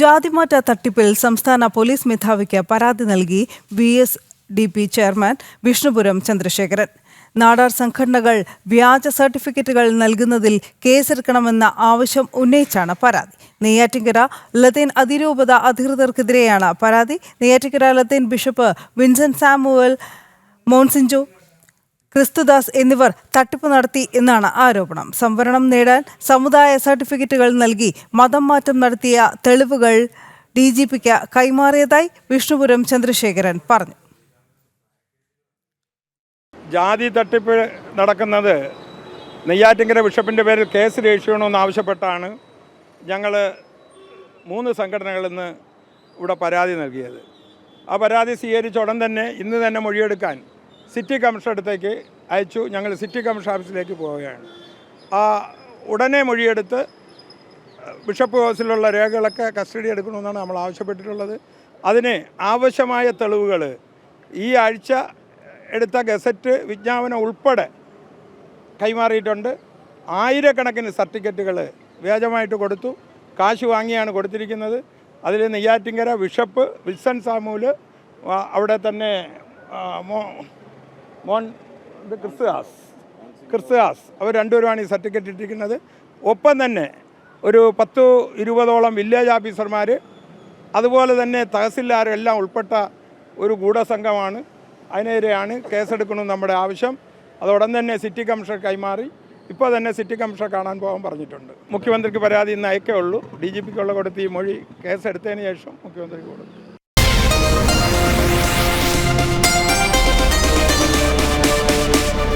ജാതിമാറ്റ തട്ടിപ്പിൽ സംസ്ഥാന പോലീസ് മേധാവിക്ക് പരാതി നൽകി B S D P chairman Vishnupuram Chandrasekharan. Nadar സംഘടനകൾ വ്യാജ സർട്ടിഫിക്കറ്റുകൾ നൽകുന്നതിൽ കേസെടുക്കണമെന്ന ആവശ്യം ഉന്നയിച്ചാണ് പരാതി. നെയ്യാറ്റിങ്കര ലത്തീൻ അതിരൂപത അധികൃതർക്കെതിരെയാണ് പരാതി. Neyyattinkara Latin bishop Vincent Samuel monsignor Christudas എന്നിവർ തട്ടിപ്പ് നടത്തി എന്നാണ് ആരോപണം. സംവരണം നേടാൻ സമുദായ സർട്ടിഫിക്കറ്റുകൾ നൽകി മതം മാറ്റം നടത്തിയ തെളിവുകൾ ഡി ജി പിക്ക് കൈമാറിയതായി വിഷ്ണുപുരം ചന്ദ്രശേഖരൻ പറഞ്ഞു. ജാതി തട്ടിപ്പ് നടക്കുന്നത് നെയ്യാറ്റിങ്കര ബിഷപ്പിന്റെ പേരിൽ കേസ് രക്ഷിക്കണമെന്ന് ആവശ്യപ്പെട്ടാണ് ഞങ്ങൾ മൂന്ന് സംഘടനകളിൽ നിന്ന് ഇവിടെ പരാതി നൽകിയത്. ആ പരാതി സ്വീകരിച്ച ഉടൻ തന്നെ ഇന്ന് തന്നെ മൊഴിയെടുക്കാൻ സിറ്റി കമ്മീഷണർ അടുത്തേക്ക് അയച്ചു. ഞങ്ങൾ സിറ്റി കമ്മീഷൻ ഓഫീസിലേക്ക് പോവുകയാണ്. ആ ഉടനെ മൊഴിയെടുത്ത് ബിഷപ്പ് ഹൗസിലുള്ള രേഖകളൊക്കെ കസ്റ്റഡി എടുക്കണമെന്നാണ് നമ്മൾ ആവശ്യപ്പെട്ടിട്ടുള്ളത്. അതിന് ആവശ്യമായ തെളിവുകൾ ഈ ആഴ്ച എടുത്ത ഗസറ്റ് വിജ്ഞാപനം ഉൾപ്പെടെ കൈമാറിയിട്ടുണ്ട്. ആയിരക്കണക്കിന് സർട്ടിഫിക്കറ്റുകൾ വ്യാജമായിട്ട് കൊടുത്തു. കാശ് വാങ്ങിയാണ് കൊടുത്തിരിക്കുന്നത്. അതിൽ നെയ്യാറ്റിങ്കര ബിഷപ്പ് വിൽസൺ സാമൂൽ അവിടെ തന്നെ മോൻ ഇത് ക്രിസ്തുദാസ്. ക്രിസ്തുദാസ്. അവർ രണ്ടുപേരുമാണ് ഈ സർട്ടിഫിക്കറ്റ് ഇട്ടിരിക്കുന്നത്. ഒപ്പം തന്നെ ഒരു പത്ത് ഇരുപതോളം വില്ലേജ് ഓഫീസർമാർ അതുപോലെ തന്നെ തഹസിൽദാരും എല്ലാം ഉൾപ്പെട്ട ഒരു ഗൂഢസംഘമാണ്. അതിനെതിരെയാണ് കേസെടുക്കണമെന്ന് നമ്മുടെ ആവശ്യം. അത് ഉടൻ തന്നെ സിറ്റി കമ്മീഷണർ കൈമാറി. ഇപ്പോൾ തന്നെ സിറ്റി കമ്മീഷണർ കാണാൻ പോകാൻ പറഞ്ഞിട്ടുണ്ട്. മുഖ്യമന്ത്രിക്ക് പരാതി ഇന്ന് അയക്കേ ഉള്ളൂ. ഡി ജി പിക്കുള്ള കൊടുത്ത് ഈ മൊഴി കേസെടുത്തതിന് ശേഷം മുഖ്യമന്ത്രിക്ക് കൊടുക്കും.